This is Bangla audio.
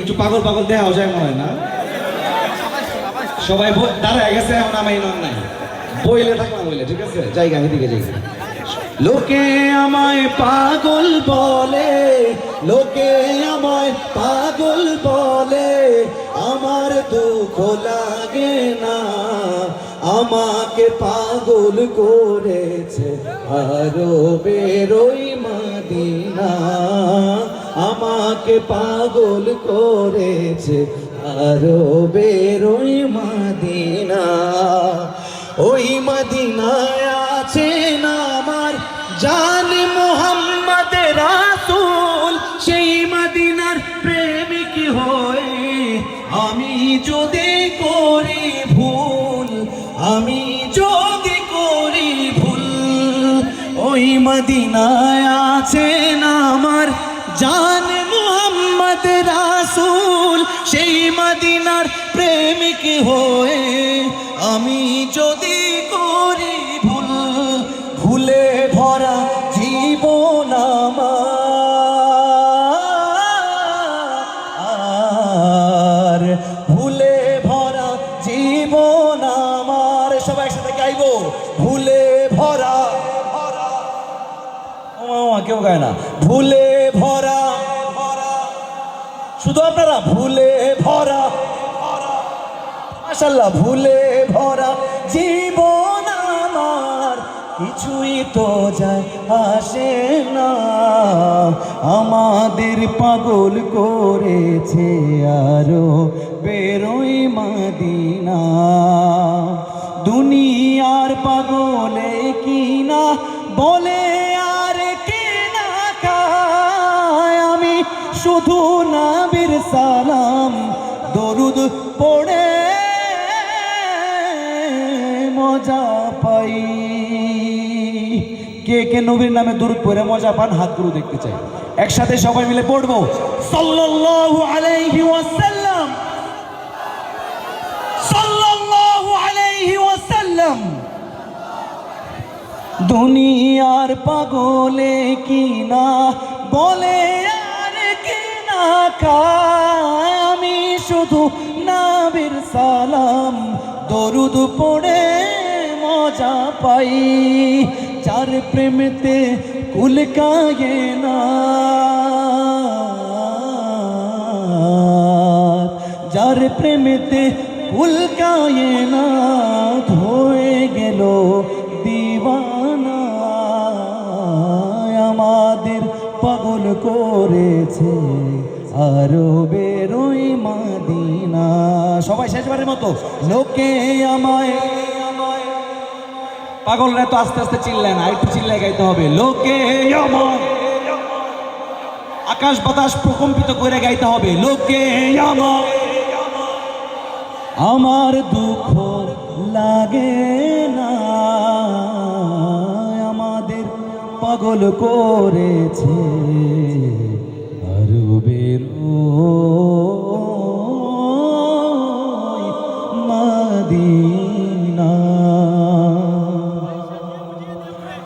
একটু পাগল পাগল দেওয়া যায় মনে হয় না? সবাই দাঁড়ায় গেছে, এখন আমি নন নাই। বইলে থাকলাম বইলে, ঠিক আছে? জায়গা এদিকে জায়গা লোকে আমায় পাগল বলে, লোকে আমায় পাগল বলে, আমার দুঃখ লাগে না, আমাকে পাগল করেছে আরও বেরোই মাদিনা। আমাকে পাগল করেছে আরও বেরোই মাদিনা। ওই মদিনায় আছেন আমার জান মোহাম্মদ রাসূল, সেই মদিনার প্রেমিক হয়ে আমি যদি করি ভুল, আমি যদি করি ভুল, ওই মদিনায় আমার জান মোহাম্মদ রাসূল, সেই মদিনার প্রেমিক হয়ে আমি যদি করি ভুল, ভুলে ভরা জীবন আমার। ভুলে ভরা জীবন আমার। সবাই একসাথে গাইবো, ভুলে ভরা। কেউ গায় না। ভুলে ভরা। শুধু আপনারা ভুলে ভরা। মাশাল্লাহ ভুলে ভরা। জীবন আমার কিছুই তো যায়, আসে না। আমাদের পাগল করেছে আরও বেরোই মাদিনা। দুনিয়ার পাগলে কিনা বলে শুধু নাবির সালাম। দরুদ পড়ে মজা পাই। কে কে নবীর নামে দরুদ পড়ে মজা পান, হাত গুরু দেখতে চাই। একসাথে সবাই মিলে পড়ব। সাল্লাল্লাহু আলাইহি ওয়াসাল্লাম। সাল্লাল্লাহু আলাইহি ওয়াসাল্লাম। দুনিয়ার পাগলে বলে আর কিনা খায় আমি শুধু নাবির সালাম। দরুদ পড়ে মজা পাই। যার প্রেমেতে কুলকায়ে না। যার প্রেমেতে উল্কায়ে না। করেছে আরও বেরোই মাদিনা। সবাই শেষবারের মতো, লোকে আমায় পাগলরা তো আস্তে আস্তে চিল্লায় না একটু চিল্লায় গাইতে হবে। লোকে আকাশ বাতাস প্রকম্পিত করে গাইতে হবে। লোকে আমার আমার দুঃখ লাগে পাগল করেছে। আরও বেরো মাদি